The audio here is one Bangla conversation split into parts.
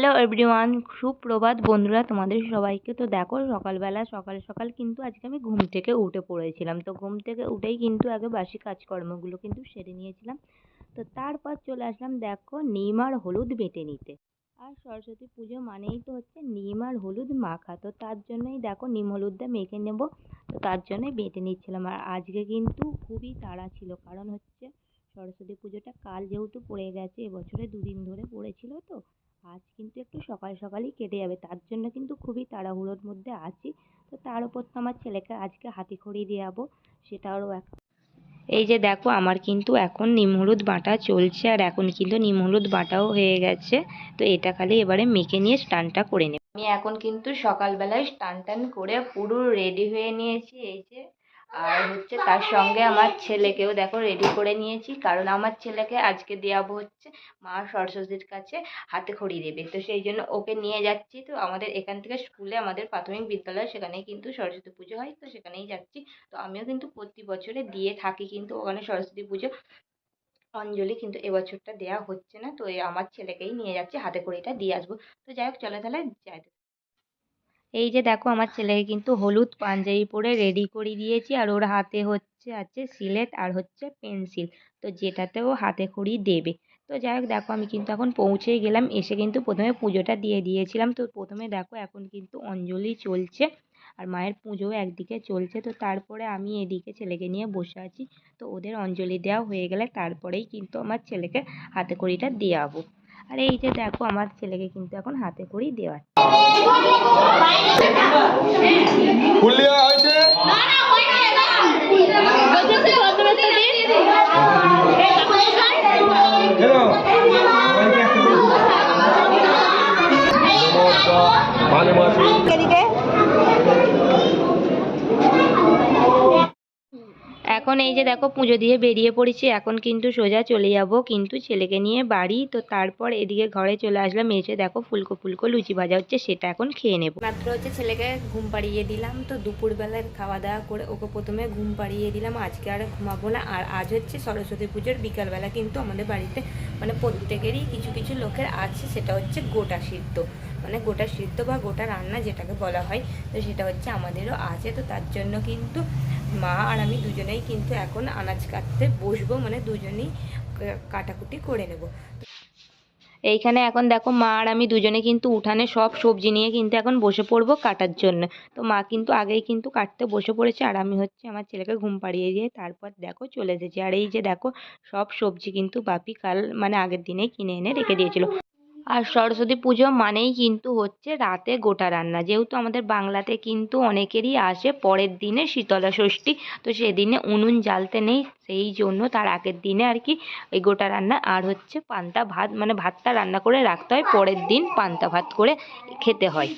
হ্যালো এভরিওয়ান, সুপ্রভাত বন্ধুরা, তোমাদের সবাইকে তো দেখো সকালবেলা, সকাল সকাল কিন্তু আজকে আমি ঘুম থেকে উঠে পড়েছিলাম। তো ঘুম থেকে উঠেই কিন্তু আগে বাসি কাজকর্মগুলো কিন্তু সেরে নিয়েছিলাম। তো তারপর চলে আসলাম দেখো নিম আর হলুদ বেটে নিতে। আর সরস্বতী পুজো মানেই তো হচ্ছে নিম আর হলুদ মাখা। তো তার জন্যই দেখো নিম হলুদটা মেখে নেব। তো তার জন্যই বেটে নিচ্ছিলাম। আর আজকে কিন্তু খুবই তাড়া ছিল। কারণ হচ্ছে সরস্বতী পুজোটা কাল যেহেতু পড়ে গেছে, এবছরে দুদিন ধরে পড়েছিল তো। আজ কিন্তু একটু সকাল সকালই কেটে যাবে। তার জন্য কিন্তু খুবই তাড়াহুড়োর মধ্যে আছি। তো তার উপর তো আমার ছেলেকে আজকে হাতে খড়ি দিয়ে যাব সেটারও এক এই যে দেখো, আমার কিন্তু এখন নিম হলুদ বাটা চলছে, আর এখন কিন্তু নিম হলুদ বাটাও হয়ে গেছে। তো এটা খালি এবারে মেখে নিয়ে স্নানটা করে নেব। আমি এখন কিন্তু সকালবেলায় স্নান টান করে পুরো রেডি হয়ে নিয়েছি। এই যে আর হচ্ছে তার সঙ্গে আমার ছেলেকেও দেখো রেডি করে নিয়েছি। কারণ আমার ছেলেকে আজকে দেওয়াবো হচ্ছে মা সরস্বতীর কাছে হাতে খড়ি দেবে। তো সেই জন্য ওকে নিয়ে যাচ্ছি। তো আমাদের এখান থেকে স্কুলে আমাদের প্রাথমিক বিদ্যালয় সেখানেই কিন্তু সরস্বতী পুজো হয়। তো সেখানেই যাচ্ছি। তো আমিও কিন্তু প্রতি বছরে দিয়ে থাকি কিন্তু ওখানে সরস্বতী পুজো। অঞ্জলি কিন্তু এবছরটা দেওয়া হচ্ছে না। তো আমার ছেলেকেই নিয়ে যাচ্ছি, হাতে খড়িটা দিয়ে আসব। তো যাই হোক, চলো তাহলে, যাই। এই যে দেখো আমার ছেলেকে কিন্তু হলুদ পাঞ্জাবি পরে রেডি করে দিয়েছি আর ওর হাতে হচ্ছে, আছে সিলেট আর হচ্ছে পেন্সিল। তো যেটাতে ও হাতে খড়ি দেবে। তো যাই হোক, দেখো আমি কিন্তু এখন পৌঁছেই গেলাম। এসে কিন্তু প্রথমে পুজোটা দিয়ে দিয়েছিলাম। তো প্রথমে দেখো এখন কিন্তু অঞ্জলি চলছে আর মায়ের পুজোও একদিকে চলছে। তো তারপরে আমি এদিকে ছেলেকে নিয়ে বসে আছি। তো ওদের অঞ্জলি দেওয়া হয়ে গেলে তারপরেই কিন্তু আমার ছেলেকে হাতে খড়িটা দেওয়াবো। আর এই যে দেখো আমার ছেলেকে কিন্তু এখন হাতে করেই দেওয়া ফুল দেওয়া হয়েছে মানে মাসি এখন এই যে দেখো পুজো দিয়ে বেরিয়ে পড়েছি, এখন কিন্তু সোজা চলে যাব কিন্তু ছেলেকে নিয়ে বাড়ি। তো তারপর এদিকে ঘরে চলে আসলাম, এসে দেখো ফুলকো ফুলকো লুচি ভাজা হচ্ছে, সেটা এখন খেয়ে নেব। মাত্র হচ্ছে ছেলেকে ঘুম পাড়িয়ে দিলাম, তো দুপুরবেলায় খাওয়া দাওয়া করে ওকে প্রথমে ঘুম পাড়িয়ে দিলাম, আজকে আর ঘুমাবো না। আর আজ হচ্ছে সরস্বতী পুজোর বিকালবেলা কিন্তু আমাদের বাড়িতে মানে প্রত্যেকেরই কিছু কিছু লোকের আছে, সেটা হচ্ছে গোটা সিদ্ধ। মানে গোটা সিদ্ধ বা গোটা রান্না যেটাকে বলা হয়, তো সেটা হচ্ছে আমাদেরও আছে। তো তার জন্য কিন্তু মা আর আমি দুজনেই কিন্তু এখন আনাজ কাটতে বসবো মানে দুজনেই কাটাকুটি করে নেব। এইখানে এখন দেখো মা আর আমি দুজনে কিন্তু উঠানে সব সবজি নিয়ে কিন্তু এখন বসে পড়ব কাটার জন্য। তো মা কিন্তু আগেই কিন্তু কাটতে বসে পড়েছে আর আমি হচ্ছে আমার ছেলেকে ঘুম পাড়িয়ে দিয়ে তারপর দেখো চলে এসেছি। আর এই যে দেখো সব সবজি কিন্তু বাপি কাল মানে আগের দিনেই কিনে এনে রেখে দিয়েছিল। আর সরস্বতী পুজো মানেই কিন্তু হচ্ছে রাতে গোটা রান্না। যেহেতু আমাদের বাংলাতে কিন্তু অনেকেরই আসে পরের দিনে শীতলা ষষ্ঠী, তো সেদিনে উনুন জ্বালতে নেই, সেই জন্য তার আগের দিনে আর কি ওই গোটা রান্না। আর হচ্ছে পান্তা ভাত মানে ভাতটা রান্না করে রাখতে হয়, পরের দিন পান্তা ভাত করে খেতে হয়।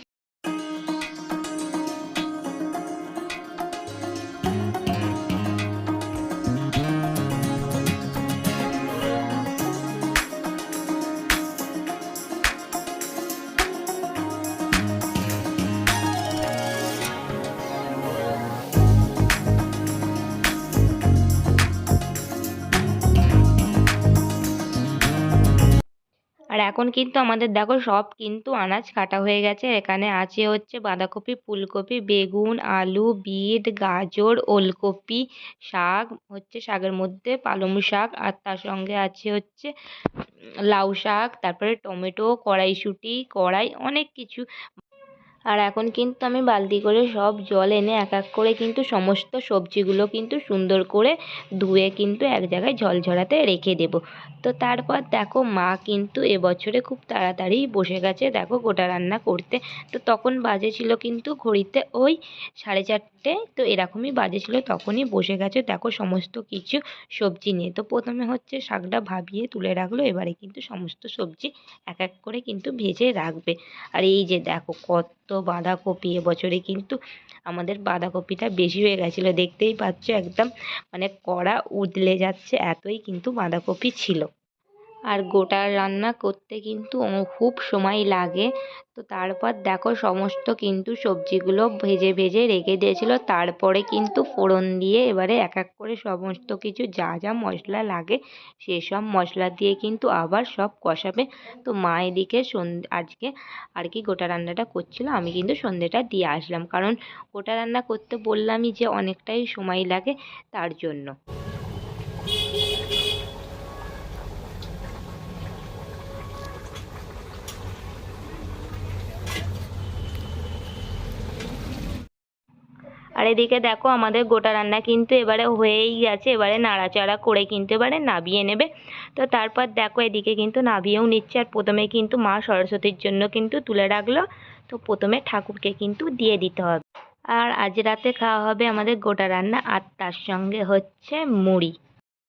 এখন কিন্তু আমাদের দেখো সব কিন্তু আনাজ কাটা হয়ে গেছে। এখানে আছে হচ্ছে বাঁধাকপি, ফুলকপি, বেগুন, আলু, বিট, গাজর, ওলকপি, শাক, হচ্ছে শাকের মধ্যে পালং শাক আর তার সঙ্গে আছে হচ্ছে লাউ শাক, তারপরে টমেটো, কড়াইশুঁটি, কড়াই অনেক কিছু। আর এখন কিন্তু আমি বালতি করে সব জল এনে এক এক করে কিন্তু সমস্ত সবজিগুলো কিন্তু সুন্দর করে ধুয়ে কিন্তু এক জায়গায় জল ঝরাতে রেখে দেবো। তো তারপর দেখো মা কিন্তু এবছরে খুব তাড়াতাড়ি বসে গেছে দেখো গোটা রান্না করতে। তো তখন বাজে ছিল কিন্তু ঘড়িতে ওই সাড়ে চারটে, তো এরকমই বাজে ছিল তখনই বসে গেছে দেখো সমস্ত কিছু সবজি নিয়ে। তো প্রথমে হচ্ছে শাকটা ভাবিয়ে তুলে রাখল, এবারে কিন্তু সমস্ত সবজি এক এক করে কিন্তু ভেজে রাখবে। আর এই যে দেখো কত বাঁধাকপি এবছরে কিন্তু আমাদের বাঁধাকপিটা বেশি হয়ে গেছিল। দেখতেই পাচ্ছ একদম মানে কড়া উদলে যাচ্ছে, এতই কিন্তু বাঁধাকপি ছিল। আর গোটা রান্না করতে কিন্তু খুব সময় লাগে। তো তারপর দেখো সমস্ত কিন্তু সবজিগুলো ভেজে ভেজে রেখে দিয়েছিল। তারপরে কিন্তু ফোড়ন দিয়ে এবারে এক এক করে সমস্ত কিছু যা যা মশলা লাগে সেসব মশলা দিয়ে কিন্তু আবার সব কষাবে। তো মা এদিকে আজকে আর কি গোটা রান্নাটা করছিল, আমি কিন্তু সন্ধেটা দিয়ে আসলাম। কারণ গোটা রান্না করতে বললামই যে অনেকটাই সময় লাগে তার জন্য। আর এদিকে দেখো আমাদের গোটা রান্না কিন্তু এবারে হয়েই গেছে, এবারে নাড়াচাড়া করে কিন্তু এবারে নাবিয়ে নেবে। তো তারপর দেখো এদিকে কিন্তু নাবিয়েও নিচ্ছে আর প্রথমে কিন্তু মা সরস্বতীর জন্য কিন্তু তুলে রাখল। তো প্রথমে ঠাকুরকে কিন্তু দিয়ে দিতে হবে। আর আজ রাতে খাওয়া হবে আমাদের গোটা রান্না আর তার সঙ্গে হচ্ছে মুড়ি।